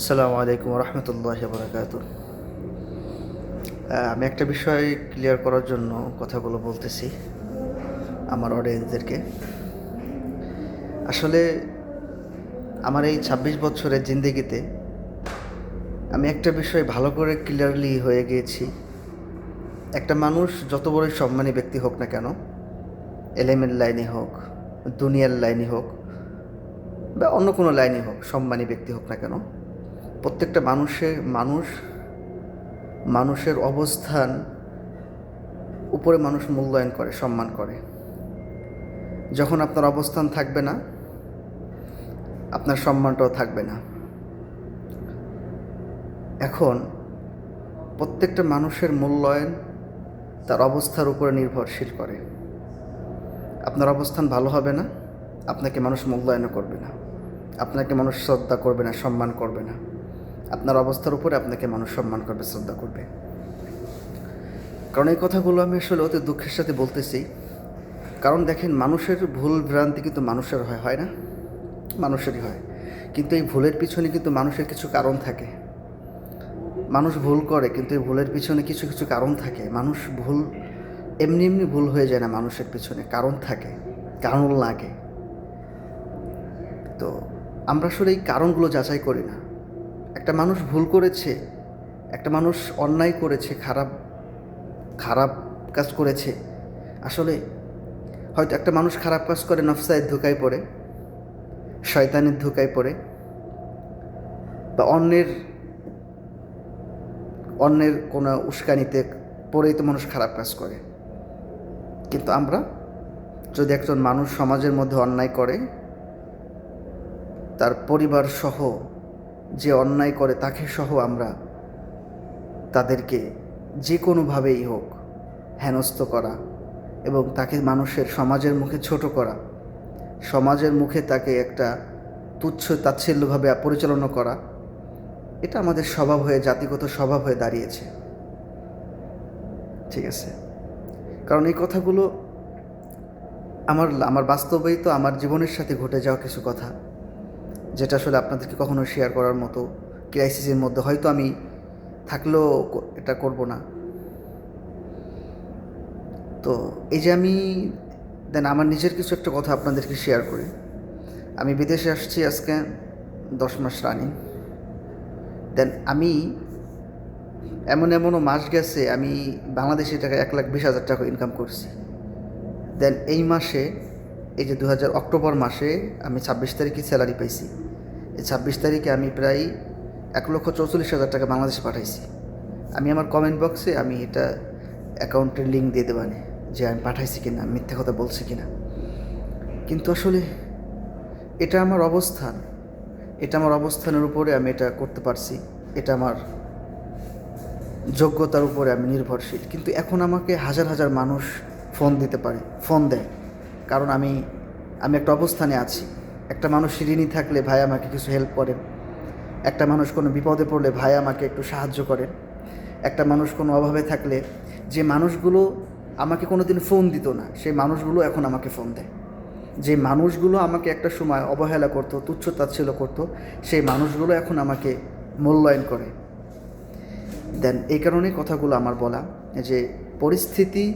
আসসালামু আলাইকুম রহমতুল্লাহ বরাকাত আমি একটা বিষয় ক্লিয়ার করার জন্য কথাগুলো বলতেছি আমার অডিয়েন্সদেরকে আসলে আমার এই ছাব্বিশ বছরের জিন্দেগিতে আমি একটা বিষয় ভালো করে ক্লিয়ারলি হয়ে গিয়েছি। একটা মানুষ যত বড়ই সম্মানী ব্যক্তি হোক না কেন, এলেমের লাইনে হোক, দুনিয়ার লাইনে হোক, বা অন্য কোনো লাইনে হোক, সম্মানী ব্যক্তি হোক না কেন প্রত্যেকটা মানুষের মানুষ, মানুষের অবস্থান উপরে মানুষ মূল্যায়ন করে, সম্মান করে। যখন আপনার অবস্থান থাকবে না, আপনার সম্মানটাও থাকবে না। এখন প্রত্যেকটা মানুষের মূল্যায়ন তার অবস্থার উপরে নির্ভরশীল করে। আপনার অবস্থান ভালো হবে না, আপনাকে মানুষ মূল্যায়নও করবে না। আপনাকে মানুষ শ্রদ্ধা করবে না, সম্মান করবে না। আপনার অবস্থার উপরে আপনাকে মানুষ সম্মান করবে, শ্রদ্ধা করবে। কারণ এই কথাগুলো আমি আসলে অতি দুঃখের সাথে বলতেছি। কারণ দেখেন, মানুষের ভুল ভ্রান্তি কিন্তু মানুষের হয় হয় না? মানুষেরই হয়। কিন্তু এই ভুলের পিছনে কিন্তু মানুষের কিছু কারণ থাকে। মানুষ ভুল করে, কিন্তু এই ভুলের পিছনে কিছু কিছু কারণ থাকে। মানুষ ভুল, এমনি এমনি ভুল হয়ে যায় না মানুষের পিছনে। কারণ থাকে, কারণ লাগে। তো আমরা আসলে এই কারণগুলো যাচাই করি না। একটা মানুষ ভুল করেছে, একটা মানুষ অন্যায় করেছে, খারাপ খারাপ কাজ করেছে, আসলে হয়তো একটা মানুষ খারাপ কাজ করে, নফসায়ের ধোকায় পড়ে, শয়তানের ধোকায় পড়ে, বা অন্যের অন্যের কোনো উস্কানিতে পড়েই তো মানুষ খারাপ কাজ করে। কিন্তু আমরা যদি একজন মানুষ সমাজের মধ্যে অন্যায় করে, তার পরিবার সহ যে অন্যায় করে তাকে সহ আমরা তাদেরকে যে কোনোভাবেই হোক হেনস্থ করা এবং তাকে মানুষের সমাজের মুখে ছোট করা, সমাজের মুখে তাকে একটা তুচ্ছ তাচ্ছিল্যভাবে পরিচালনা করা, এটা আমাদের স্বভাব হয়ে, জাতিগত স্বভাব হয়ে দাঁড়িয়েছে। ঠিক আছে? কারণ এই কথাগুলো আমার আমার বাস্তবেই তো আমার জীবনের সাথে ঘটে যাওয়া কিছু কথা। যেটা আসলে আপনাদেরকে কখনো শেয়ার করার মতো ক্রাইসিসের মধ্যে হয়তো আমি থাকলেও এটা করব না। তো এই যে আমি, দেন আমার নিজের কিছু একটা কথা আপনাদেরকে শেয়ার করি। আমি বিদেশে আসছি আজকে, দশ মাস রানিং দেন আমি এমন এমনও মাস গেছে, আমি বাংলাদেশি টাকায় এক লাখ বিশ হাজার টাকা ইনকাম করছি। দেন এই মাসে, এই যে দু হাজার অক্টোবর মাসে আমি ছাব্বিশ তারিখে স্যালারি পাইছি। ছাব্বিশ তারিখে আমি প্রায় এক লক্ষ চৌচল্লিশ হাজার টাকা বাংলাদেশে পাঠাইছি। আমি আমার কমেন্ট বক্সে আমি এটা অ্যাকাউন্টের লিঙ্ক দিয়ে দেবানে যে আমি পাঠাইছি কিনা, মিথ্যা কথা বলছি কিনা। কিন্তু আসলে এটা আমার অবস্থান। এটা আমার অবস্থানের উপরে আমি এটা করতে পারছি। এটা আমার যোগ্যতার উপরে আমি নির্ভরশীল। কিন্তু এখন আমাকে হাজার হাজার মানুষ ফোন দিতে পারে ফোন দেয়। কারণ আমি আমি একটা অবস্থানে আছি। একটা মানুষ ঋণী থাকলে ভাই আমাকে কিছু হেল্প করেন। একটা মানুষ কোনো বিপদে পড়লে ভাই আমাকে একটু সাহায্য করেন। একটা মানুষ কোনো অভাবে থাকলে যে মানুষগুলো আমাকে কোনো দিন ফোন দিত না, সেই মানুষগুলো এখন আমাকে ফোন দেয়। যে মানুষগুলো আমাকে একটা সময় অবহেলা করতো, তুচ্ছ তাচ্ছিল্য করতো, সেই মানুষগুলো এখন আমাকে মূল্যায়ন করে। দেন এই কারণে কথাগুলো আমার বলা, যে পরিস্থিতি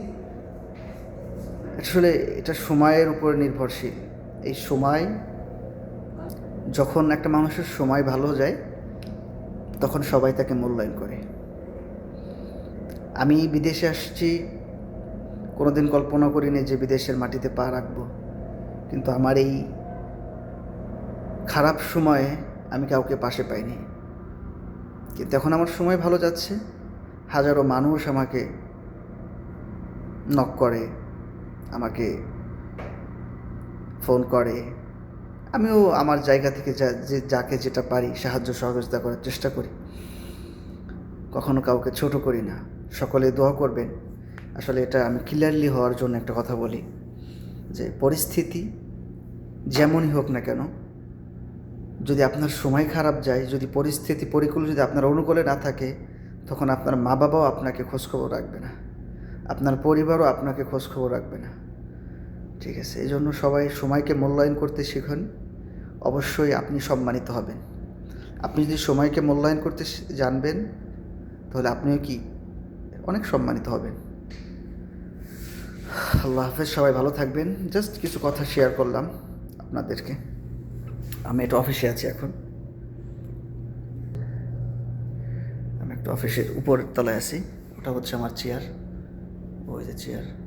আসলে এটা সময়ের উপর নির্ভরশীল। এই সময় যখন একটা মানুষের সময় ভালো যায়, তখন সবাই তাকে মূল্যায়ন করে। আমি বিদেশে আসছি, কোনোদিন কল্পনা করিনি যে বিদেশের মাটিতে পা রাখব, কিন্তু আমার এই খারাপ সময়ে আমি কাউকে পাশে পাইনি। কিন্তু এখন আমার সময় ভালো যাচ্ছে, হাজারো মানুষ আমাকে নক করে, আমাকে ফোন করে আমিও আমার জায়গা থেকে যা, যে, যাকে যেটা পারি, সাহায্য সহযোগিতা করার চেষ্টা করি। কখনো কাউকে ছোট করি না। সকলে দোয়া করবেন। আসলে এটা আমি ক্লিয়ারলি হওয়ার জন্য একটা কথা বলি যে, পরিস্থিতি যেমনই হোক না কেন, যদি আপনার সময় খারাপ যায়, যদি পরিস্থিতি পরিকূল যদি আপনার অনুকূলে না থাকে, তখন আপনার মা বাবাও আপনাকে খোঁজখবর রাখবে না। আপনার পরিবারও আপনাকে খোঁজখবর রাখবে না। ঠিক আছে? এই জন্য সবাই সময়কে মূল্যায়ন করতে শিখুন। অবশ্যই আপনি সম্মানিত হবেন। আপনি যদি সময়কে মূল্যায়ন করতে জানবেন, তাহলে আপনিও কি অনেক সম্মানিত হবেন। আল্লাহ হাফেজ, সবাই ভালো থাকবেন। জাস্ট কিছু কথা শেয়ার করলাম আপনাদেরকে। আমি একটু অফিসে আছি এখন। আমি একটা অফিসের উপরের তলায় আছি। ওটা হচ্ছে আমার চেয়ার। ওই যে চেয়ার।